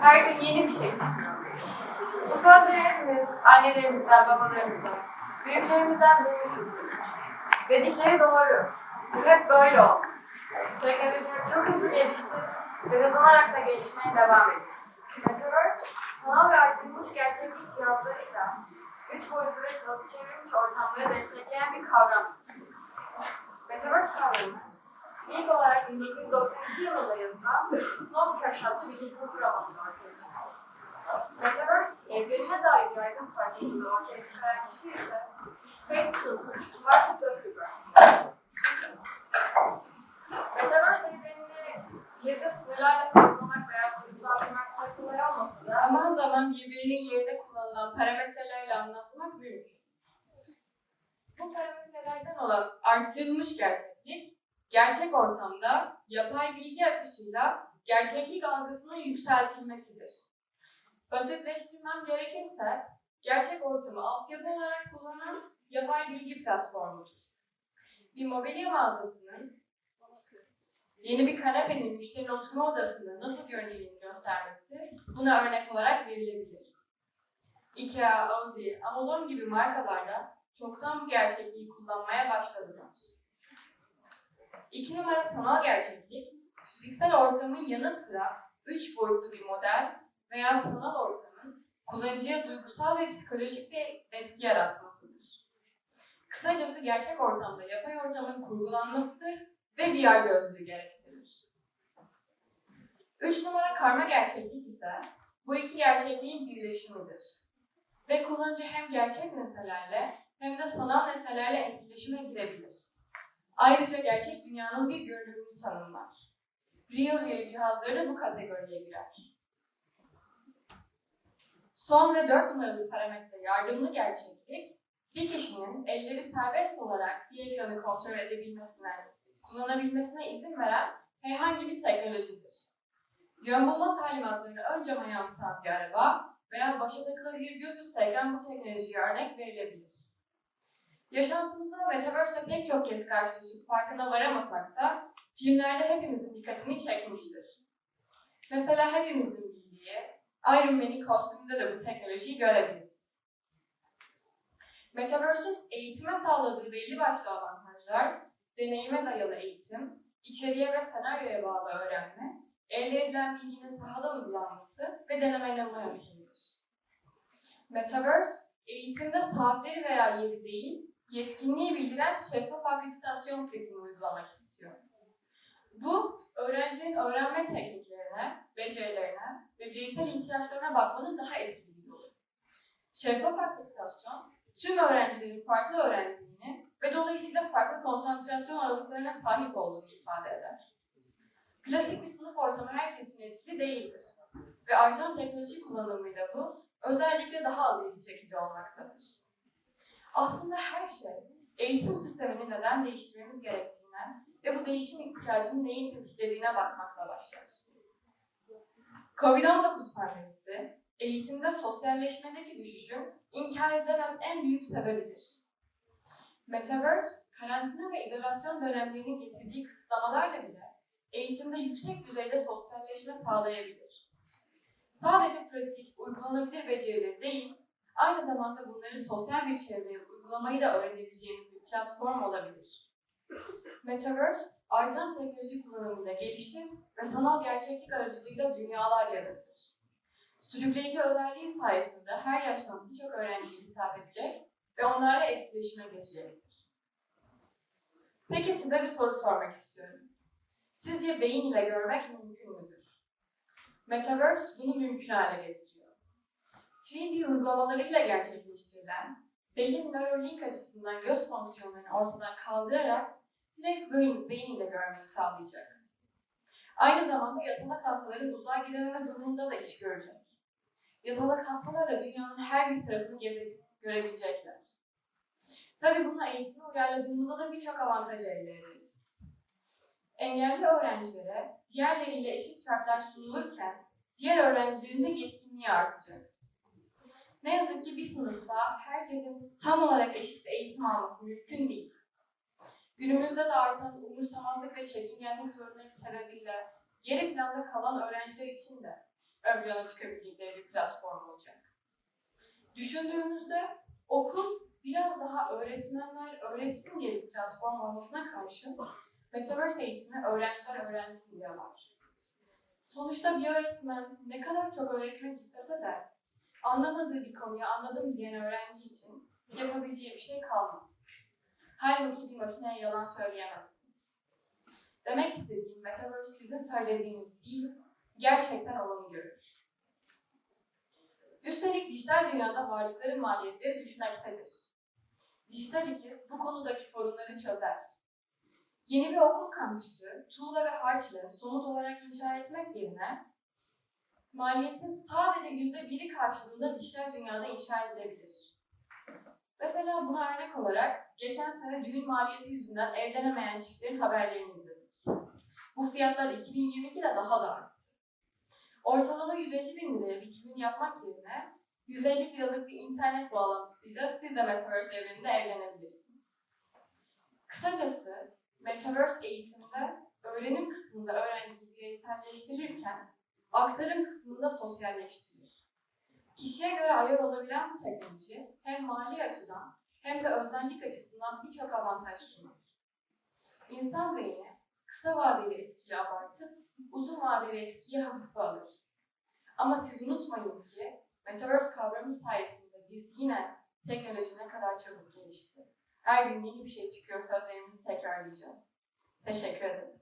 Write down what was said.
Her gün yeni bir şey çıkıyor. Bu sözleri hepimiz annelerimizden, babalarımızdan, büyüklerimizden duymuşuz. Dedikleri doğru. Bu hep böyle oldu. Teknoloji çok hızlı gelişti ve hızlanarak da gelişmeye devam ediyor. Metaverse, sanal ve artırılmış gerçeklik cihazlarıyla üç boyutlu ve kılıklı çevrilmiş ortamları destekleyen bir kavram. Metaverse kavramı, ilk olarak 1992 yılında yazılan Snow Crash adlı bir kitap romanında ortaya çıktı. Metaverse, evrenine dair yaygın farkındalığı ortaya çıkaran kişi ise Facebook'un kurucusu Mark Zuckerberg. Metaverse evrenini gizli sınırlarla tanımlamak veya sınıflandırmak çok kolay olmasa da Zaman zaman birbirinin yerine kullanılan parametrelerle anlatmak mümkün. Bu parametrelerden olan artırılmış gerçeklik, gerçek ortamda yapay bilgi akışıyla gerçeklik algısının yükseltilmesidir. Basitleştirmem gerekirse, gerçek ortamı altyapı olarak kullanan yapay bilgi platformudur. Bir mobilya mağazasının yeni bir kanepenin müşterinin oturma odasında nasıl görüneceğini göstermesi buna örnek olarak verilebilir. IKEA, Audi, Amazon gibi markalarda çoktan bu gerçekliği kullanmaya başladılar. İki numara sanal gerçeklik, fiziksel ortamın yanı sıra üç boyutlu bir model veya sanal ortamın kullanıcıya duygusal ve psikolojik bir etki yaratmasıdır. Kısacası gerçek ortamda yapay ortamın kurgulanmasıdır ve VR gözlüğü gerektirir. Üç numara karma gerçeklik ise bu iki gerçekliğin birleşimidir. Ve kullanıcı hem gerçek nesnelerle hem de sanal nesnelerle etkileşime girebilir. Ayrıca gerçek dünyanın bir görünümünü tanımlar. Real bir cihazları da bu kategoriye girer. Son ve dört numaralı parametre yardımlı gerçeklik, bir kişinin elleri serbest olarak bir ekranı kontrol edebilmesine, kullanabilmesine izin veren herhangi bir teknolojidir. Yön bulma talimatlarını ön cama yansıtan bir araba veya başa takılabilir gözüstü ekran bu teknolojiye örnek verilebilir. Yaşantımızda Metaverse'le pek çok kez karşılaşıp farkına varamasak da filmlerde hepimizin dikkatini çekmiştir. Mesela hepimizin bildiği Iron Man'in kostümünde de bu teknolojiyi görebiliriz. Metaverse'ün eğitime sağladığı belli başlı avantajlar, deneyime dayalı eğitim, içeriğe ve senaryoya bağlı öğrenme, elde edilen bilginin sahada uygulanması ve deneme yanılma yöntemidir. Metaverse, eğitimde saatleri veya yeri değil, yetkinliği bildiren şeffaf akreditasyon fikrini uygulamak istiyor. Bu, öğrencilerin öğrenme tekniklerine, becerilerine ve bireysel ihtiyaçlarına bakmanın daha etkili bir yolu. Şeffaf akreditasyon, tüm öğrencilerin farklı öğrendiğini ve dolayısıyla farklı konsantrasyon aralıklarına sahip olduğunu ifade eder. Klasik bir sınıf ortamı herkes için etkili değildir. Ve artan teknoloji kullanımıyla bu özellikle daha az ilgi çekici olmaktadır. Aslında her şey eğitim sistemini neden değiştirmemiz gerektiğinden ve bu değişim ihtiyacını neyin tetiklediğine bakmakla başlar. Covid-19 pandemisi, eğitimde sosyalleşmedeki düşüşün inkar edilemez en büyük sebebidir. Metaverse, karantina ve izolasyon dönemlerinin getirdiği kısıtlamalarla bile eğitimde yüksek düzeyde sosyalleşme sağlayabilir. Sadece pratik, uygulanabilir becerileri değil, aynı zamanda bunları sosyal bir çevreye uygulamayı da öğrenebileceğimiz bir platform olabilir. Metaverse, artan teknoloji kullanımıyla gelişir ve sanal gerçeklik aracılığıyla dünyalar yaratır. Sürükleyici özelliği sayesinde her yaştan birçok öğrenciye hitap edecek ve onlarla etkileşime geçecektir. Peki size bir soru sormak istiyorum. Sizce beyin ile görmek mümkün müdür? Metaverse bunu mümkün hale getiriyor. 3D uygulamalarıyla gerçekleştirilen beyin Neuralink açısından göz fonksiyonlarını ortadan kaldırarak direkt beyin, beyin ile görmeyi sağlayacak. Aynı zamanda yatalak hastaların uzağa gidememe durumunda da iş görecek. Yatalak hastalar da dünyanın her bir tarafını gezip görebilecekler. Tabii bunu eğitime uyarladığımızda da birçok avantaj elde ederiz. Engelli öğrencilere diğerleriyle eşit şartlar sunulurken diğer öğrencilerin de yetkinliği artacak. Ne yazık ki bir sınıfta herkesin tam olarak eşit eğitim alması mümkün değil. Günümüzde de artan umursamazlık ve çekingenlik sorunları sebebiyle geri planda kalan öğrenciler için de ön plana çıkabilecekleri bir platform olacak. Düşündüğümüzde okul biraz daha öğretmenler öğretsin diye bir platform olmasına karşın Metaverse eğitimi öğrenciler öğrensin diye var. Sonuçta bir öğretmen ne kadar çok öğretmek istese de anlamadığı bir konuyu anladım diyen öğrenci için yapabileceği bir şey kalmaz. Halbuki bir makineye yalan söyleyemezsiniz. Demek istediğim Metaverse sizin söylediğiniz değil, gerçekten olanı görür. Üstelik dijital dünyada varlıkların maliyetleri düşmektedir. Dijital ikiz bu konudaki sorunları çözer. Yeni bir okul kampüsü, tuğla ve harç ile somut olarak inşa etmek yerine maliyetin sadece yüzde biri karşılığında dijital dünyada inşa edilebilir. Mesela buna örnek olarak geçen sene düğün maliyeti yüzünden evlenemeyen çiftlerin haberlerini izledik. Bu fiyatlar 2022'de daha da arttı. Ortalama 150 bin liraya bir düğün yapmak yerine 150 liralık bir internet bağlantısıyla siz de Metaverse evreninde evlenebilirsiniz. Kısacası Metaverse eğitimde öğrenim kısmında öğrenciyi bireyselleştirirken aktarım kısmında sosyalleştirir. Kişiye göre ayar olabilen bu teknoloji hem mali açıdan hem de öznellik açısından birçok avantaj sunar. İnsan beyni kısa vadeli etkiyi abartıp uzun vadeli etkiyi hafife alır. Ama siz unutmayın ki Metaverse kavramı sayesinde biz yine teknoloji ne kadar çabuk gelişti. Her gün yeni bir şey çıkıyor sözlerimizi tekrarlayacağız. Teşekkür ederim.